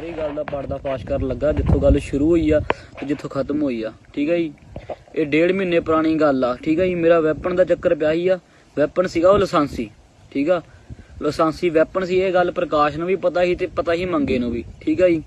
ਸਾਰੀ ਗੱਲ ਦਾ ਪਰਦਾ ਫਾਸ਼ ਕਰਨ ਲੱਗਾ, ਜਿੱਥੋਂ ਗੱਲ ਸ਼ੁਰੂ ਹੋਈ ਆ ਤੇ ਜਿੱਥੋਂ ਖਤਮ ਹੋਈ ਆ। ਠੀਕ ਹੈ ਜੀ? ਇਹ ਡੇਢ ਮਹੀਨੇ ਪੁਰਾਣੀ ਗੱਲ ਆ। ਠੀਕ ਹੈ ਜੀ? ਮੇਰਾ ਵੈਪਨ ਦਾ ਚੱਕਰ ਪਿਆ ਹੀ ਆ। ਵੈਪਨ ਸੀਗਾ ਉਹ ਲਾਇਸੈਂਸੀ ਠੀਕ ਆ? ਲਾਇਸੈਂਸੀ ਵੈਪਨ ਸੀ, ਇਹ ਗੱਲ ਪ੍ਰਕਾਸ਼ ਨੂੰ ਵੀ ਪਤਾ ਸੀ ਤੇ ਪਤਾ ਹੀ ਮੰਗੇ ਨੂੰ ਵੀ। ਠੀਕ ਆ ਜੀ?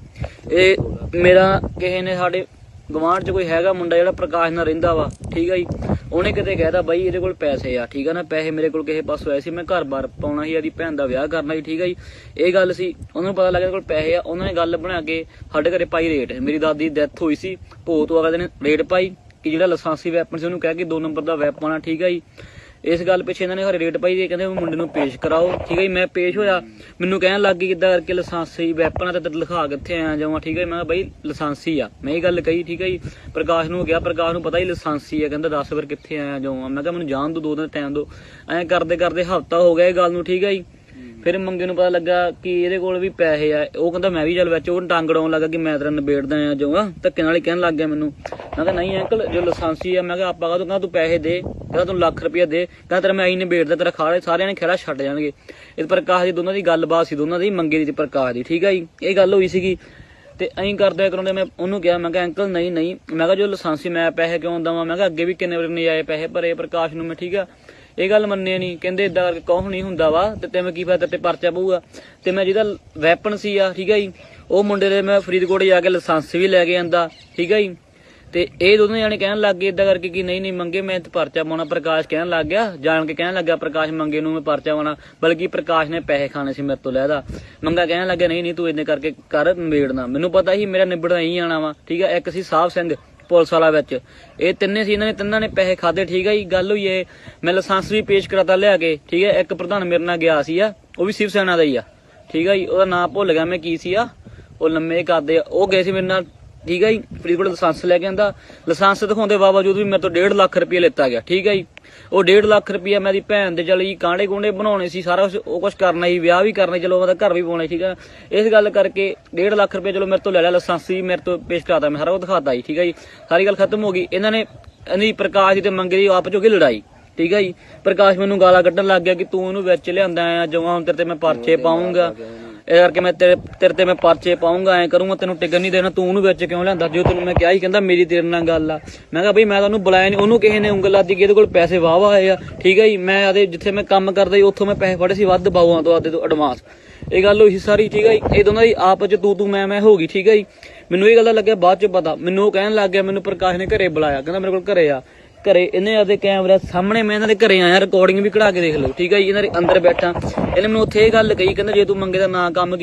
ਇਹ ਮੇਰਾ ਕਿਸੇ ਨੇ ਸਾਡੇ ਗਵਾਂਢ ਚ ਕੋਈ ਹੈਗਾ ਮੁੰਡਾ ਜਿਹੜਾ ਪ੍ਰਕਾਸ਼ ਨਾਲ ਰਹਿੰਦਾ ਵਾ, ਠੀਕ ਆ ਜੀ? ਉਹਨੇ ਕਿਤੇ ਕਹਿਦਾ ਬਾਈ, ਇਹਦੇ ਕੋਲ ਪੈਸੇ ਆ, ਠੀਕ ਆ ਨਾ? ਪੈਸੇ ਮੇਰੇ ਕੋਲ ਕਿਸੇ ਪਾਸੋਂ ਆਏ ਸੀ, ਮੈਂ ਘਰ-ਬਾਰ ਪਾਉਣਾ ਸੀ, ਇਹਦੀ ਭੈਣ ਦਾ ਵਿਆਹ ਕਰਨਾ ਸੀ, ਠੀਕ ਆ ਜੀ? ਇਹ ਗੱਲ ਸੀ। ਉਹਨਾਂ ਨੂੰ ਪਤਾ ਲੱਗਿਆ ਇਹਦੇ ਕੋਲ ਪੈਸੇ ਆ। ਉਹਨਾਂ ਨੇ ਗੱਲ ਬਣਾ ਕੇ ਸਾਡੇ ਘਰੇ ਪਾਈ ਰੇਟ। ਮੇਰੀ ਦਾਦੀ ਦੀ ਡੈਥ ਹੋਈ ਸੀ। ਭੋਤ ਤੋਂ ਅਗਲੇ ਨੇ ਰੇਟ ਪਾਈ ਕਿ ਜਿਹੜਾ ਲਾਇਸੈਂਸੀ ਵੈਪਨ ਸੀ, ਉਹਨੂੰ ਕਹਿ ਕੇ 2 ਨੰਬਰ ਦਾ ਵੈਪਨ ਆ, ਠੀਕ ਆ ਜੀ? ਇਸ ਗੱਲ ਪਿੱਛੇ ਇਹਨਾਂ ਨੇ ਹਰੇ ਰੇਟ ਪਾਈ ਦੇ ਕਹਿੰਦੇ ਉਹ ਮੁੰਡੇ ਨੂੰ ਪੇਸ਼ ਕਰਾਓ। ਠੀਕ ਹੈ ਜੀ, ਮੈਂ ਪੇਸ਼ ਹੋਇਆ। ਮੈਨੂੰ ਕਹਿਣ ਲੱਗ ਗਈ ਕਿੱਦਾਂ ਕਰਕੇ ਲਾਇਸੈਂਸੀ, ਵੈਪਨ ਤੇ ਲਿਖਾ ਕਿੱਥੇ ਆਇਆ ਜਾਵਾਂ, ਠੀਕ ਹੈ ਮੈਂ ਕਿਹਾ ਬਈ, ਲਾਇਸੈਂਸੀ ਆ। ਮੈਂ ਇਹ ਗੱਲ ਕਹੀ, ਠੀਕ ਹੈ ਜੀ। ਪ੍ਰਕਾਸ਼ ਨੂੰ ਕਿਹਾ ਪ੍ਰਕਾਸ਼ ਨੂੰ ਪਤਾ ਹੀ ਲਾਇਸੈਂਸੀ ਆ, ਕਹਿੰਦਾ ਦੱਸ ਫਿਰ ਕਿੱਥੇ ਆਇਆ ਜਾਵਾਂ। ਮੈਂ ਕਿਹਾ ਮੈਨੂੰ ਜਾਣ ਦੋ ਦੋ ਦਿਨ ਟਾਈਮ ਦੋ। ਐਂ ਕਰਦੇ ਕਰਦੇ ਹਫਤਾ ਹੋ ਗਿਆ ਇਹ ਗੱਲ ਨੂੰ, ਠੀਕ ਹੈ ਜੀ। ਫਿਰ ਮੰਗੇ ਨੂੰ ਪਤਾ ਲੱਗਾ ਕਿ ਇਹਦੇ ਕੋਲ ਵੀ ਪੈਸੇ ਆ। ਉਹ ਕਹਿੰਦਾ ਮੈਂ ਵੀ ਚੱਲ ਵਿੱਚ, ਉਹ ਟੰਗ ਡਾਉਣ ਲੱਗਾ ਕਿ ਮੈਂ ਤੇਰਾ ਨਿਬੇੜਦਾ ਆ, ਜਾਊਂਗਾ। ਧੱਕੇ ਨਾਲ ਹੀ ਕਹਿਣ ਲੱਗ ਗਿਆ ਮੈਨੂੰ। ਮੈਂ ਕਿਹਾ ਨਹੀਂ ਅੰਕਲ, ਜੋ ਲਾਇਸੈਂਸੀ ਆ, ਮੈਂ ਕਿਹਾ ਆਪਾਂ ਕਾ ਤੂੰ ਕਹਿੰਦਾ ਤੂੰ ਪੈਸੇ ਦੇ, ਕਹਿੰਦਾ ਤੂੰ ਲੱਖ ਰੁਪਇਆ ਦੇ, ਕਹਿੰਦਾ ਤੇਰਾ ਮੈਂ ਆਈ ਨਿਬੇੜਦਾ ਤੇਰਾ ਖਾਲੇ, ਸਾਰਿਆਂ ਨੇ ਖੇੜਾ ਛੱਡ ਜਾਣਗੇ। ਇਹ ਪ੍ਰਕਾਸ਼ ਦੀ ਦੋਨਾਂ ਦੀ ਗੱਲਬਾਤ ਸੀ, ਦੋਨਾਂ ਦੀ ਮੰਗੇ ਦੀ ਪ੍ਰਕਾਸ਼ ਦੀ, ਠੀਕ ਆ ਜੀ? ਇਹ ਗੱਲ ਹੋਈ ਸੀਗੀ। ਤੇ ਐਂ ਕਰਦੇ ਕਰਾਉਂਦੇ ਮੈਂ ਉਹਨੂੰ ਕਿਹਾ, ਮੈਂ ਕਿਹਾ ਅੰਕਲ, ਨਹੀਂ ਨਹੀਂ, ਮੈਂ ਕਿਹਾ ਜੋ ਲਾਇਸੈਂਸੀ, ਮੈਂ ਪੈਸੇ ਕਿਉਂ ਦਵਾਂ? ਮੈਂ ਕਿਹਾ ਅੱਗੇ ਵੀ ਕਿੰਨੇ ਵਾਰ ਨਹੀਂ ਆਏ ਪੈਸੇ ਭਰੇ ਪ੍ਰਕਾਸ਼ ਨੂੰ ਮੈਂ, ਠੀਕ ਆ? ਇਹ ਗੱਲ ਮੰਨੇ ਨਹੀਂ। ਕਹਿੰਦੇ ਇਦਾਂ ਕਰਕੇ ਕੌਣ ਨਹੀਂ ਹੁੰਦਾ ਵਾ, ਤੇ ਤੈਨੂੰ ਕੀ ਫਾਇਦਾ ਤੇ ਪਰਚਾ ਪਊਗਾ। ਤੇ ਮੈਂ ਜਿਹਦਾ ਵੈਪਨ ਸੀ ਆ, ਠੀਕ ਆ ਜੀ, ਉਹ ਮੁੰਡੇ ਦੇ ਮੈਂ ਫਰੀਦਕੋਟ ਜਾ ਕੇ ਲਾਇਸੈਂਸ ਵੀ ਲੈ ਕੇ ਆਂਦਾ, ਠੀਕ ਆ ਜੀ? ਤੇ ਇਹ ਦੋਨੋਂ ਜਾਣੇ ਕਹਿਣ ਲੱਗ ਗਏ ਇਦਾਂ ਕਰਕੇ ਕਿ ਨਹੀਂ ਨਹੀਂ ਮੰਗੇ, ਮੈਂ ਤੇ ਪਰਚਾ ਪਾਉਣਾ, ਪ੍ਰਕਾਸ਼ ਕਹਿਣ ਲੱਗ ਗਿਆ, ਜਾਣ ਕੇ ਕਹਿਣ ਲੱਗਾ ਪ੍ਰਕਾਸ਼ ਮੰਗੇ ਨੂੰ ਮੈਂ ਪਰਚਾ ਪਾਉਣਾ, ਬਲਕਿ ਪ੍ਰਕਾਸ਼ ਨੇ ਪੈਸੇ ਖਾਣੇ ਸੀ ਮੇਰੇ ਤੋਂ ਲੈਦਾ। ਮੰਗਾ ਕਹਿਣ ਲੱਗਾ ਨਹੀਂ ਨਹੀਂ ਤੂੰ ਇੰਨੇ ਕਰਕੇ ਕਰ, ਨਿਬੇੜਨਾ। ਮੈਨੂੰ ਪਤਾ ਸੀ ਮੇਰਾ ਨਿਬੜਨਾ ਹੀ ਆਣਾ ਵਾ, ਠੀਕ ਆ? ਇੱਕ ਸੀ ਸਾਹਿਬ ਸਿੰਘ, ਪੁਲਿਸ ਵਾਲਾ ਵਿੱਚ। ਇਹ ਤਿੰਨੇ ਸੀ, ਇਹਨਾਂ ਨੇ, ਤਿੰਨਾਂ ਨੇ ਪੈਸੇ ਖਾਦੇ ਠੀਕ ਆ ਜੀ? ਗੱਲ ਹੋਈ ਏ ਮੈਂ ਲਾਇਸੈਂਸ ਵੀ ਪੇਸ਼ ਕਰਾਤਾ ਲਿਆ ਕੇ, ਠੀਕ ਹੈ ਇੱਕ ਪ੍ਰਧਾਨ ਮੇਰੇ ਨਾਲ ਗਿਆ ਸੀ ਆ, ਉਹ ਵੀ ਸ਼ਿਵ ਸੈਨਾ ਦਾ ਹੀ ਆ, ਠੀਕ ਆ ਜੀ? ਉਹਦਾ ਨਾਮ ਭੁੱਲ ਗਿਆ ਮੈਂ, ਕੀ ਸੀ ਆ? ਉਹ ਲੰਮੇ ਕਰਦੇ ਆ, ਉਹ ਗਏ ਸੀ ਮੇਰੇ ਨਾਲ ਠੀਕ ਹੈ ਜੀ? ਫਰੀਦਕੋਟ ਲਾਇਸੈਂਸ ਲੈ ਕੇ ਆਂਦਾ। ਲਾਇਸੈਂਸ ਦਿਖਾਉਂਦੇ ਬਾਵਜੂਦ ਵੀ ਮੇਰੇ ਤੋਂ 1.5 ਲੱਖ ਰੁਪਏ ਲਿੱਤਾ ਗਿਆ, ਠੀਕ ਹੈ ਜੀ? ਉਹ 1.5 ਲੱਖ ਰੁਪਏ ਮੇਰੀ ਭੈਣ ਦੇ ਚਲੀ ਕਾਂਡੇ ਕੁੰਡੇ ਬਣਾਉਣੇ ਸੀ, ਸਾਰਾ ਕੁਛ, ਉਹ ਕੁਝ ਕਰਨਾ ਸੀ, ਵਿਆਹ ਵੀ ਕਰਨਾ ਚਲੋ ਉਹਦਾ ਘਰ ਵੀ ਪਾਉਣਾ ਠੀਕ ਹੈ? ਇਸ ਗੱਲ ਕਰਕੇ 1.5 ਲੱਖ ਰੁਪਏ ਚਲੋ ਮੇਰੇ ਤੋਂ ਲੈ ਲਿਆ ਲਾਇਸੈਂਸ ਵੀ ਮੇਰੇ ਤੋਂ ਪੇਸ਼ ਕਰਾਤਾ, ਮੈਂ ਸਾਰਾ ਉਹ ਦਿਖਾਤਾ ਜੀ, ਠੀਕ ਹੈ ਜੀ? ਸਾਰੀ ਗੱਲ ਖਤਮ ਹੋ ਗਈ। ਇਹਨਾਂ ਨੇ ਇਹਦੀ ਪ੍ਰਕਾਸ਼ ਦੀ ਤੇ ਮੰਗੇ ਦੀ ਆਪਸ ਵਿੱਚ ਲੜਾਈ, ਠੀਕ ਹੈ ਜੀ? ਪ੍ਰਕਾਸ਼ ਮੈਨੂੰ ਗਾਲਾਂ ਕੱਢਣ ਲੱਗ ਗਿਆ ਕਿ ਤੂੰ ਇਹਨੂੰ ਵਿੱਚ ਲਿਆਂਦਾ ਆ ਜਵਾਂ ਤੇਰੇ ਤੇ ਮੈਂ ਪਰਚੇ ਪਾਉਂਗਾ ਇਹ ਕਰਕੇ ਮੈਂ ਤੇਰੇ ਤੇਰੇ ਤੇ ਮੈਂ ਪਰਚੇ ਪਾਉਂਗਾ ਐ ਕਰੂੰਗਾ, ਤੈਨੂੰ ਟਿਕਣ ਨਹੀਂ ਦੇਣਾ, ਤੂੰ ਉਹਨੂੰ ਵਿੱਚ ਕਿਉਂ ਲਿਆਂਦਾ? ਜੋ ਤੈਨੂੰ ਮੈਂ ਕਿਹਾ ਹੀ ਕਹਿੰਦਾ ਮੇਰੀ ਤੇਰੇ ਨਾਲ ਗੱਲ ਆ। ਮੈਂ ਕਿਹਾ ਬਈ ਮੈਂ ਤਾਂ ਉਹਨੂੰ ਬੁਲਾਇਆ ਨਹੀਂ, ਉਹਨੂੰ ਕਿਸੇ ਨੇ ਉਂਗਲ ਲਾਦੀ ਕਿ ਇਹਦੇ ਕੋਲ ਪੈਸੇ ਵਾਹ ਵਾਹ ਆਏ ਆ। ਠੀਕ ਹੈ ਜੀ, ਮੈਂ ਆਦੇ ਜਿੱਥੇ ਮੈਂ ਕੰਮ ਕਰਦਾ ਸੀ ਉੱਥੋਂ ਮੈਂ ਪੈਸੇ ਫੜੇ ਸੀ ਵੱਧ ਬਾਊਆਂ ਤੋਂ ਆਦੇ ਤੋਂ ਐਡਵਾਂਸ ਇਹ ਗੱਲ ਹੋਈ ਸਾਰੀ, ਠੀਕ ਹੈ ਜੀ। ਇਹ ਦੋਨਾਂ ਦੀ ਆਪਸ ਚ ਤੂੰ ਤੂੰ, ਮੈਂ ਮੈਂ ਹੋ ਗਈ, ਠੀਕ ਹੈ ਜੀ। ਮੈਨੂੰ ਇਹ ਗੱਲ ਦਾ ਲੱਗਿਆ ਬਾਅਦ ਚ ਪਤਾ। ਮੈਨੂੰ ਉਹ ਕਹਿਣ ਲੱਗ ਗਿਆ, ਮੈਨੂੰ ਪ੍ਰਕਾਸ਼ ਨੇ ਘਰੇ ਬੁਲਾਇਆ, ਕਹਿੰਦਾ ਮੇਰੇ ਕੋਲ ਘਰੇ ਆ। ਘਰੇ, ਇਹਨੇ ਆਦੇ ਕੈਮਰਾ ਸਾਹਮਣੇ, ਮੈਂ ਇਹਨਾਂ ਦੇ ਘਰੇ ਆਇਆ ਰਿਕਾਰਡਿੰਗ ਵੀ ਕਢਾ ਕੇ ਦੇਖ ਲਓ। ਠੀਕ ਹੈ ਜੀ, ਇਹਨਾਂ ਦੇ ਅੰਦਰ ਬੈਠਾ। ਇਹਨੇ ਮੈਨੂੰ ਉੱਥੇ ਇਹ ਗੱਲ ਕਹੀ, ਕਹਿੰਦਾ ਜੇ ਤੂੰ ਮੰਗੇ ਤਾਂ ਨਾ ਕੰਮ